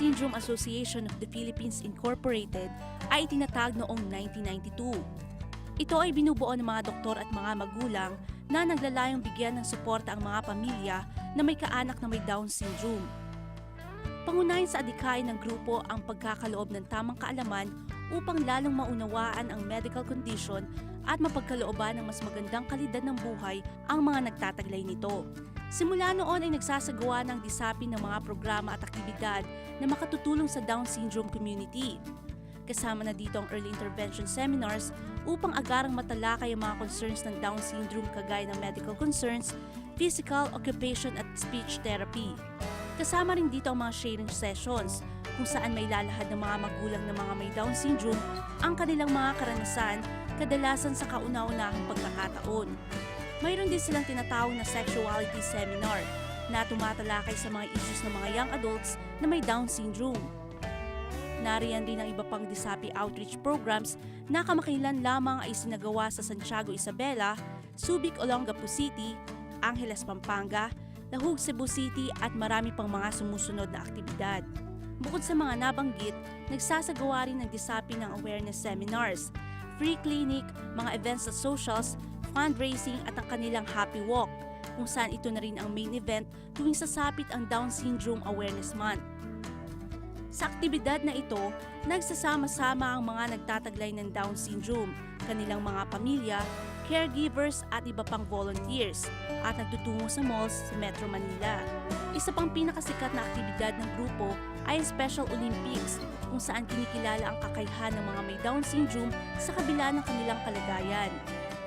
Syndrome Association of the Philippines Incorporated ay itinatag noong 1992. Ito ay binubuo ng mga doktor at mga magulang na naglalayong bigyan ng suporta ang mga pamilya na may kaanak na may Down syndrome. Pangunahin sa adikain ng grupo ang pagkakaloob ng tamang kaalaman upang lalong maunawaan ang medical condition at mapagkalooban ng mas magandang kalidad ng buhay ang mga nagtataglay nito. Simula noon ay nagsasagawa ng disapi ng mga programa at aktibidad na makatutulong sa Down syndrome community. Kasama na dito ang early intervention seminars upang agarang matalakay ang mga concerns ng Down syndrome kagaya ng medical concerns, physical, occupation at speech therapy. Kasama rin dito ang mga sharing sessions kung saan may lalahad ng mga magulang ng mga may Down syndrome ang kanilang mga karanasan kadalasan sa kauna-unahang pagkakataon. Mayroon din silang tinatawag na sexuality seminar na tumatalakay sa mga issues ng mga young adults na may Down syndrome. Nariyan din ang iba pang disapi outreach programs na kamakailan lamang ay sinagawa sa Santiago Isabela, Subic, Olongapo City, Angeles, Pampanga, Lahug, Cebu City at marami pang mga sumusunod na aktibidad. Bukod sa mga nabanggit, nagsasagawa rin ng disapi ng awareness seminars, free clinic, mga events at socials, fundraising at ang kanilang happy walk, kung saan ito na rin ang main event tuwing sasapit ang Down Syndrome Awareness Month. Sa aktibidad na ito, nagsasama-sama ang mga nagtataglay ng Down syndrome, kanilang mga pamilya, caregivers at iba pang volunteers at nagtutungo sa malls sa Metro Manila. Isa pang pinakasikat na aktibidad ng grupo ay ang Special Olympics kung saan kinikilala ang kakayahan ng mga may Down syndrome sa kabila ng kanilang kalagayan.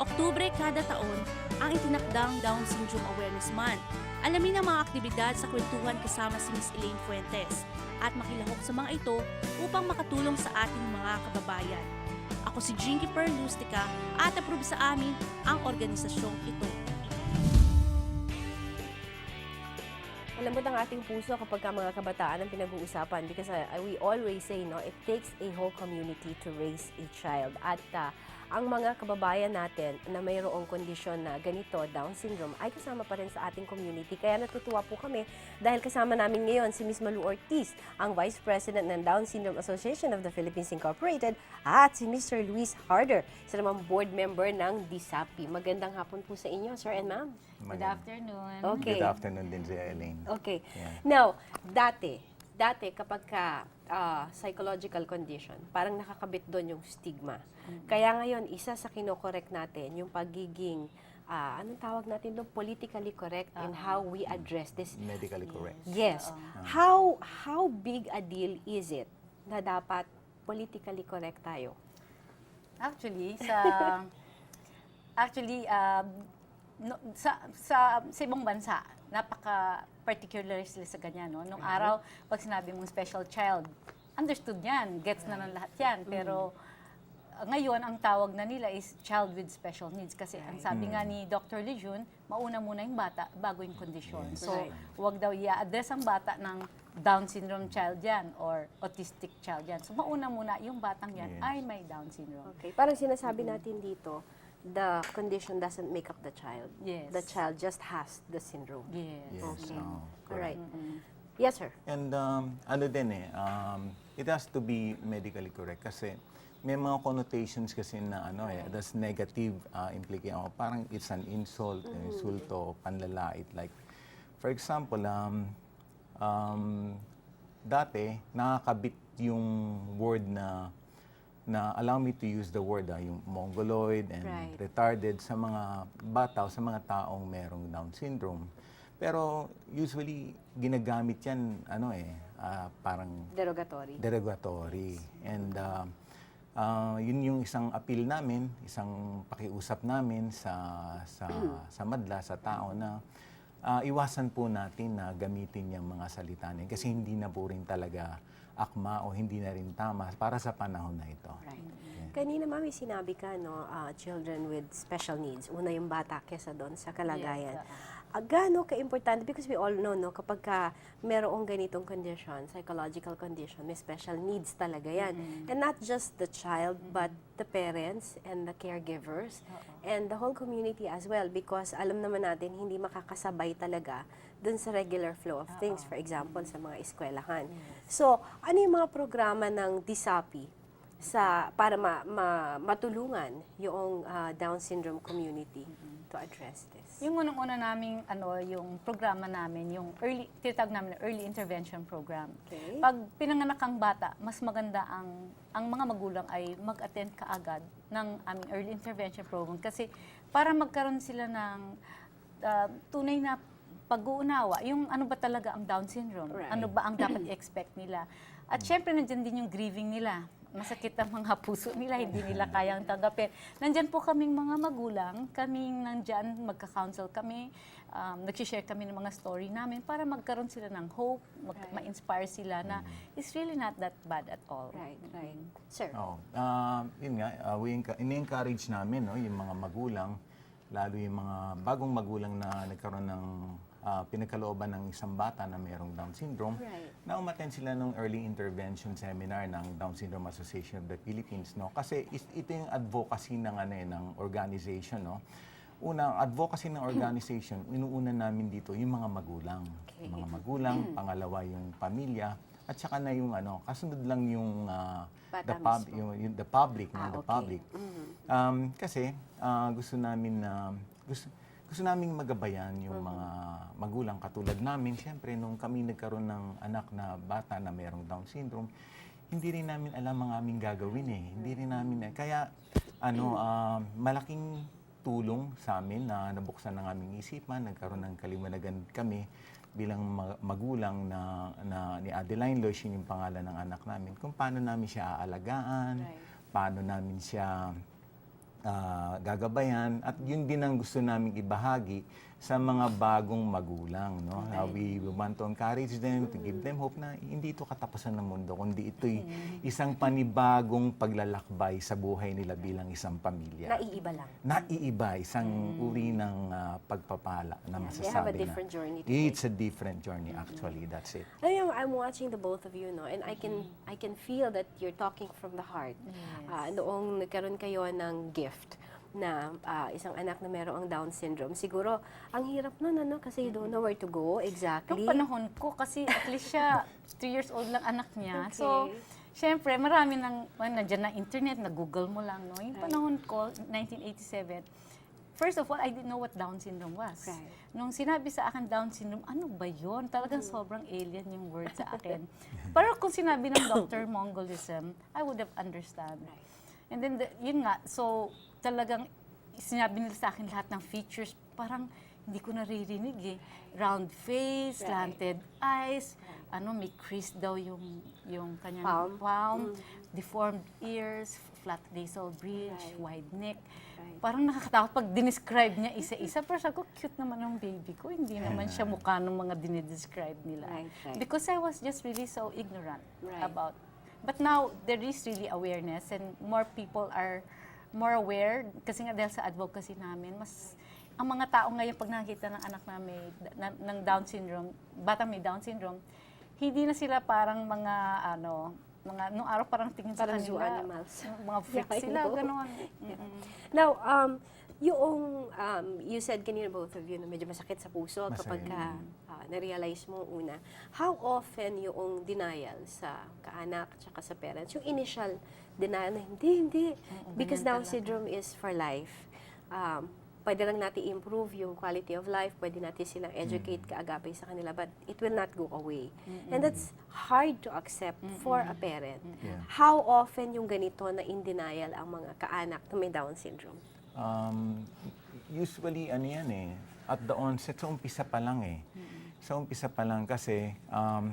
Oktubre kada taon ang itinakdang Down Syndrome Awareness Month. Alamin ang mga aktibidad sa kwentuhan kasama si Miss Elaine Fuentes at makilahok sa mga ito upang makatulong sa ating mga kababayan. Ako si Jinky Perlustica at approve sa amin ang organisasyong ito. Malambot ang ating puso kapag ka mga kabataan ang pinag-uusapan because uh, we always say, no, it takes a whole community to raise a child. At uh, ang mga kababayan natin na mayroong kondisyon na ganito, Down syndrome, ay kasama pa rin sa ating community. Kaya natutuwa po kami dahil kasama namin ngayon si Ms. Malu Ortiz, ang Vice President ng Down Syndrome Association of the Philippines Incorporated, at si Mr. Luis Harder, isa namang board member ng DISAPI. Magandang hapon po sa inyo, sir and ma'am. Good afternoon. Okay. Good afternoon din si Elaine. Okay. Yeah. Now, dati, dati kapag ka ah, psychological condition, parang nakakabit doon yung stigma. Kaya ngayon, isa sa kinokorek natin, yung pagiging, ah, anong tawag natin doon, politically correct in how we address this. Medically correct. Yes. How how big a deal is it na dapat politically correct tayo? Actually, sa actually um, no, sa sa sa ibang bansa, napaka particular sila sa ganyan, no. Nung araw pag sinabi mong special child, understood 'yan, gets na ng lahat 'yan, pero uh, ngayon ang tawag na nila is child with special needs kasi ang sabi nga ni Dr. Lejeune, mauna muna yung bata bago yung kondisyon. Yes. So, wag daw i-address ang bata ng Down syndrome child yan or autistic child yan. So, mauna muna yung batang yan Yes. ay may Down syndrome. Okay. Parang sinasabi natin dito, the condition doesn't make up the child. Yes. The child just has the syndrome. Yes. Yes. Okay. oo, All right. Mm-mm. Yes, sir. And um, ano din eh, um, it has to be medically correct kasi may mga connotations kasi na ano eh, that's negative uh, implication. Parang it's an insult, insulto, panlalait. Like, for example, um, um, dati, nakakabit yung word na na allow me to use the word, ah, yung mongoloid and Right. retarded sa mga bata o sa mga taong merong Down syndrome. Pero usually, ginagamit yan, ano eh, ah, parang Derogatory. derogatory. And uh, uh, yun yung isang appeal namin, isang pakiusap namin sa sa sa madla sa tao na uh, iwasan po natin na gamitin yung mga salita na yun kasi hindi na po rin talaga akma o hindi na rin tama para sa panahon na ito. Right. Kanina mami sinabi ka no, ah, children with special needs. Una yung bata kesa doon sa kalagayan. Yes, ah, gaano ka-importante? Because we all know no kapag ka merong ganitong condition, psychological condition, may special needs talaga yan. And not just the child but the parents and the caregivers and the whole community as well. Because alam naman natin hindi makakasabay talaga dun sa regular flow of things. For example, sa mga eskwelahan. So, ano yung mga programa ng DISAPI sa para ma, ma- matulungan yung ah, Down syndrome community to address this? Yung unang-una naming ano, yung programa namin, yung early tinatawag namin na early intervention program. Okay. Pag pinanganak ang bata, mas maganda ang ang mga magulang ay mag-attend kaagad ng aming early intervention program kasi para magkaroon sila ng ah, tunay na pag-uunawa, yung ano ba talaga ang Down syndrome? Right. Ano ba ang dapat i-expect nila? At syempre, nandyan din yung grieving nila. Masakit ang mga puso nila, hindi nila kayang tanggapin. Nandyan po kaming mga magulang, kaming nandyan, magka-counsel kami, um, nag-share kami ng mga story namin para magkaroon sila ng hope, mag- Right. ma-inspire sila na it's really not that bad at all. Right, right. Sir, Oo. Ah, yun nga, ah, we ini-encourage namin no, yung mga magulang, lalo yung mga bagong magulang na nagkaroon ng ah, pinagkalooban ng isang bata na mayroong Down syndrome, Right. na umattend sila ng early intervention seminar ng Down Syndrome Association of the Philippines. No? Kasi is- ito yung advocacy ng, ano, eh, ng organization. No? Una, advocacy ng organization, inuuna namin dito yung mga magulang. Okay. Mga magulang, pangalawa yung pamilya, at saka na yung ano, kasunod lang yung Bata the, pub, yung, yung the public, no? Ah, the okay. public. Um, kasi ah, gusto namin na gusto, gusto namin magabayan yung mga magulang katulad namin. Siyempre, nung kami nagkaroon ng anak na bata na mayroong Down syndrome, hindi rin namin alam ang aming gagawin eh. Hindi rin namin, kaya ano, ah, malaking tulong sa amin na nabuksan ng aming isipan, nagkaroon ng kaliwanagan kami bilang ma- magulang na, na ni Adeline Lois, yun yung pangalan ng anak namin, kung paano namin siya aalagaan, Right. paano namin siya ah, gagabayan. At yun din ang gusto namin ibahagi sa mga bagong magulang no? Uh, we, we want to encourage them to give them hope na hindi ito katapusan ng mundo kundi ito'y isang panibagong paglalakbay sa buhay nila bilang isang pamilya. Naiiba lang. naiiba isang uri ng ah, pagpapala na They masasabi have a na different journey to it's a different journey actually. That's it. Mo, I'm watching the both of you, no, and I can I can feel that you're talking from the heart. Ah, noong nagkaroon kayo ng gift na ah, isang anak na merong ang Down syndrome, siguro ang hirap nun, ano, kasi you don't know where to go exactly. Nung panahon ko, kasi at least siya, 3 years old lang anak niya. So, Okay. syempre, marami nang, well, nandiyan na internet, na Google mo lang, no? Yung Right. panahon ko, 1987, first of all, I didn't know what Down syndrome was. Right. Nung sinabi sa akin Down syndrome, ano ba yon? Talagang Mm. sobrang alien yung word sa akin. Pero kung sinabi ng doctor Mongolism, I would have understand. And then, the, yun nga, so talagang sinabi nila sa akin lahat ng features, parang hindi ko naririnig eh. Round face, Right. slanted eyes, ano, may crease daw yung, yung kanyang Palm. palm, deformed ears, flat nasal bridge, Right. wide neck. Right. Parang nakakatakot pag dinescribe niya isa-isa. Pero sabi ko, cute naman ng baby ko. Hindi naman siya mukha ng mga dinidescribe nila. Right, right. Because I was just really so ignorant Right. about. But now, there is really awareness and more people are more aware. Kasi nga dahil sa advocacy namin, mas ang mga tao ngayon pag nakita ng anak na may na, ng Down syndrome, batang may Down syndrome, hindi na sila parang mga ano, mga nung araw parang tingin sa Parang kanila. animals. Mga freak Yeah, sila, know. gano'n. Mm-mm. Now, um, yung, um, you said kanina both of you na medyo masakit sa puso Masakit. kapag ka, ah, na-realize mo una. How often yung denial sa kaanak at sa parents, yung initial denial na hindi, hindi. Because Down ganyan talaga. syndrome is for life. Um, pwede lang natin improve yung quality of life, pwede natin silang educate, kaagapay sa kanila, but it will not go away. And that's hard to accept for a parent. Yeah. How often yung ganito na in denial ang mga kaanak na may Down syndrome? Um, usually, ano yan eh, at the onset, sa umpisa pa lang eh. Sa umpisa pa lang kasi, um,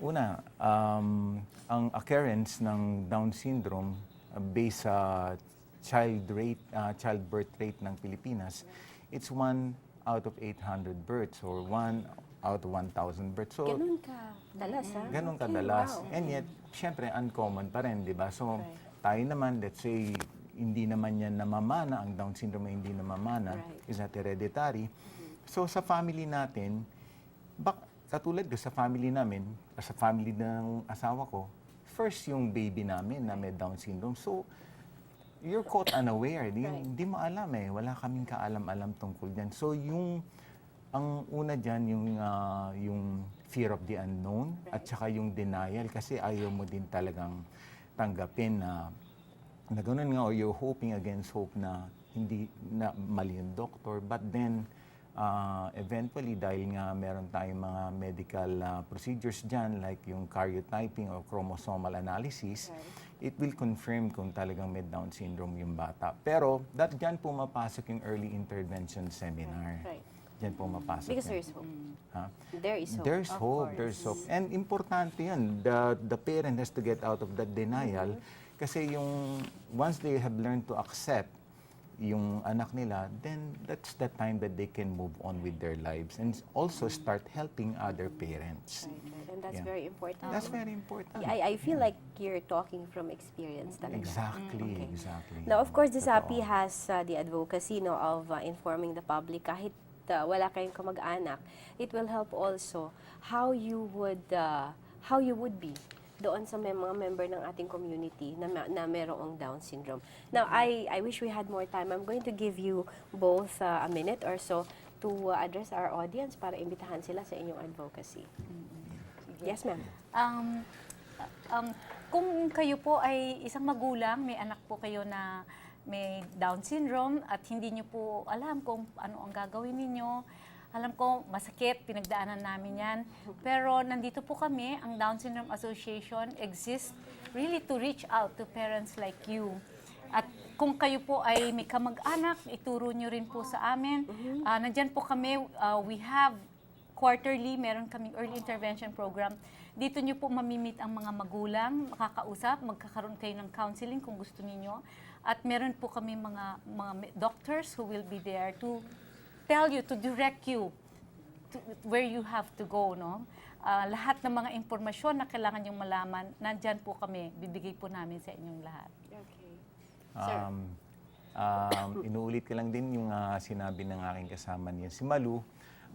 una, um, ang occurrence ng Down syndrome uh, based sa child rate, uh, childbirth rate ng Pilipinas, it's one out of 800 births or one out of 1,000 births. So, Ganun ka dalas, ha? Ganun Okay, kadalas. wow. And yet, syempre, uncommon pa rin, di ba? So, Right. tayo naman, let's say, hindi naman yan namamana, ang Down syndrome ay hindi namamana, Right. is not hereditary. So sa family natin, bak katulad ko sa family namin, sa family ng asawa ko, first yung baby namin na may Down syndrome. So you're caught unaware. Di, Right. Hindi mo alam eh. Wala kaming kaalam-alam tungkol dyan. So yung, ang una dyan, yung, ah, yung fear of the unknown at saka yung denial kasi ayaw mo din talagang tanggapin na na ganun nga or you're hoping against hope na hindi na mali yung doctor but then uh, eventually dahil nga meron tayong mga medical uh, procedures dyan like yung karyotyping or chromosomal analysis it will confirm kung talagang may Down syndrome yung bata pero that dyan pumapasok yung early intervention seminar Right. dyan pumapasok Because yan. there's hope. Ha? There is hope. There's Of hope, course. there's hope. And importante yun, the, the parent has to get out of that denial kasi yung once they have learned to accept yung anak nila, then that's the time that they can move on with their lives and also start helping other parents. Right, right. And that's Yeah. very important. That's very important. I, I feel like you're talking from experience talaga. Exactly, Okay. exactly. Now, of course, the Totoo. SAPI has uh, the advocacy no, of uh, informing the public kahit uh, wala kayong kamag-anak. It will help also how you would uh, how you would be doon sa may mga member ng ating community na, na merong Down syndrome. Now, I, I wish we had more time. I'm going to give you both uh, a minute or so to uh, address our audience para imbitahan sila sa inyong advocacy. Yes, ma'am. Um, um, kung kayo po ay isang magulang, may anak po kayo na may Down syndrome at hindi niyo po alam kung ano ang gagawin ninyo, alam ko masakit, pinagdaanan namin yan. Pero nandito po kami, ang Down Syndrome Association exists really to reach out to parents like you. At kung kayo po ay may kamag-anak, ituro nyo rin po sa amin. Ah, nandyan po kami, ah, we have quarterly, meron kaming early intervention program. Dito nyo po mamimit ang mga magulang, makakausap, magkakaroon kayo ng counseling kung gusto niyo. At meron po kami mga, mga doctors who will be there to tell you, to direct you to where you have to go, no? Ah, lahat ng mga impormasyon na kailangan yung malaman, nandyan po kami, bibigay po namin sa inyong lahat. Okay. Sir. Um, um, inuulit ko lang din yung ah, sinabi ng aking kasama niya, si Malu.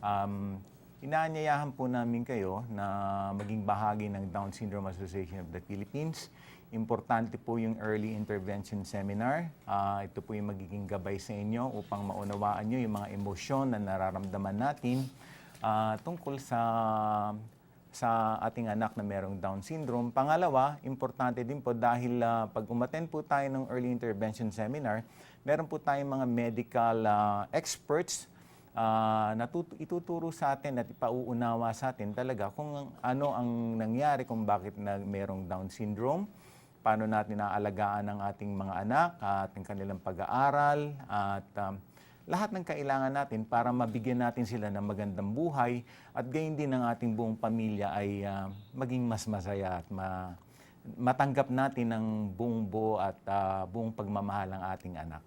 Um, inaanyayahan po namin kayo na maging bahagi ng Down Syndrome Association of the Philippines. Importante po yung early intervention seminar. Ah, ito po yung magiging gabay sa inyo upang maunawaan nyo yung mga emosyon na nararamdaman natin ah, tungkol sa sa ating anak na merong Down syndrome. Pangalawa, importante din po dahil ah, pag umattend po tayo ng early intervention seminar, meron po tayong mga medical ah, experts ah, na tut- ituturo sa atin at ipauunawa sa atin talaga kung ano ang nangyari kung bakit na merong Down syndrome, paano natin naalagaan ang ating mga anak at ang kanilang pag-aaral at um, lahat ng kailangan natin para mabigyan natin sila ng magandang buhay at gayon din ang ating buong pamilya ay ah, maging mas masaya at ma- matanggap natin ng buong buo at ah, buong pagmamahal ng ating anak.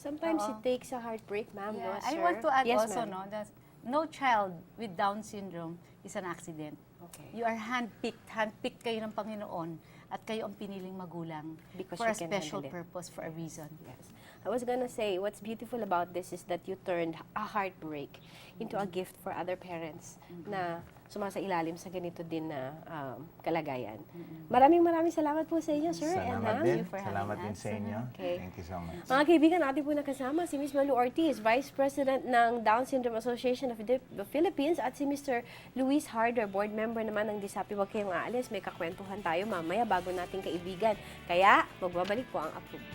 Sometimes Oo. it takes a heartbreak, ma'am, no, Yeah, I sir? want to add yes, also, no, that no child with Down syndrome is an accident. Okay. You are handpicked. Handpicked kayo ng Panginoon at kayo ang piniling magulang Because for a special purpose, for a reason. Yes. I was gonna say, what's beautiful about this is that you turned a heartbreak into a gift for other parents na sumasailalim sa ganito din na um, kalagayan. Maraming maraming salamat po sa inyo, sir. and Salamat ma'am. din. you for having Salamat din us. sa inyo. Okay. Thank you so much. Mga kaibigan, ating po nakasama si Ms. Malu Ortiz, Vice President ng Down Syndrome Association of the the Philippines at si Mr. Luis Harder, Board Member naman ng DISAPI. Huwag kayong aalis, may kakwentuhan tayo mamaya bago nating kaibigan. Kaya, magbabalik po ang approve.